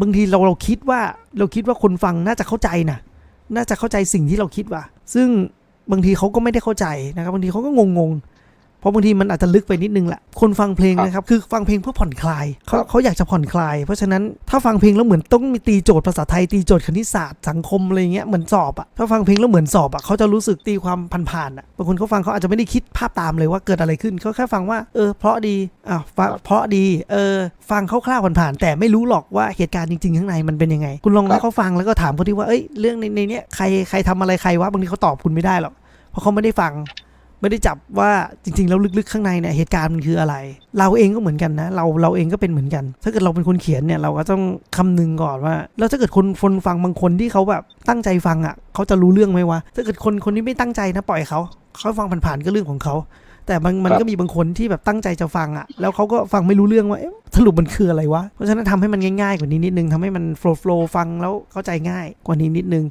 บางทีเราเราคิดว่าเราคิดว่าคนฟังน่าจะเข้าใจนะน่าจะเข้าใจสิ่งที่เราคิดว่า ซึ่งบางทีเขาก็ไม่ได้เข้าใจนะครับบางทีเขาก็งง เพราะบางทีมันอาจจะลึกไปนิดนึงแหละคนฟังเพลงนะครับคือฟังเพลงเพื่อผ่อนคลายเขาครับเขาอยากจะผ่อนคลาย เพราะฉะนั้นถ้าฟังเพลงแล้วเหมือนต้องมีตีโจทย์ภาษาไทยตีโจทย์คณิตศาสตร์สังคมอะไรเงี้ยเหมือนสอบอะถ้าฟังเพลงแล้วเหมือนสอบอะเขาจะรู้สึกตีความผ่านๆอะบางคนเขาฟังเขาอาจจะไม่ได้คิดภาพตามเลยว่าเกิดอะไรขึ้นเขาแค่ฟังว่าเออเพราะดีอะฟังเพราะดีเออฟังคร่าวๆผ่านๆแต่ไม่รู้หรอกว่าเหตุการณ์จริงๆข้างในมันเป็นยังไง คุณลองครัให้บเขาฟังแล้วก็ถามเขาที่ว่าเอ้ยเรื่องในในเนี้ยใครใครทำอะไรใครวะบางทีเขาตอบคุณไม่ได้หรอกเพราะเขาไม่ได้ฟัง ไม่ได้จับว่าจริงๆแล้วลึกๆข้างในเนี่ยเหตุการณ์มันคืออะไร เราเองก็เหมือนกันนะ เราเราเองก็เป็นเหมือนกัน ถ้าเกิดเราเป็นคนเขียนเนี่ยเราก็ต้องคำนึงก่อนว่า แล้วถ้าเกิดคนคนฟังบางคนที่เขาแบบตั้งใจฟังอะเขาจะรู้เรื่องไหมวะถ้าเกิดคนคนที่ไม่ตั้งใจนะปล่อยเขาเขาฟังผ่านๆก็เรื่องของเขาแต่มันมันครับก็มีบางคนที่แบบตั้งใจจะฟังอะ แล้วเขาก็ฟังไม่รู้เรื่องว่าเอ๊ะสรุปมันคืออะไรวะ เพราะฉะนั้นทำให้มันง่ายๆกว่านี้นิดนึงทำให้มันโฟล์โฟล์ฟังแล้วเข้าใจง่ายกว่านี้นิดนึง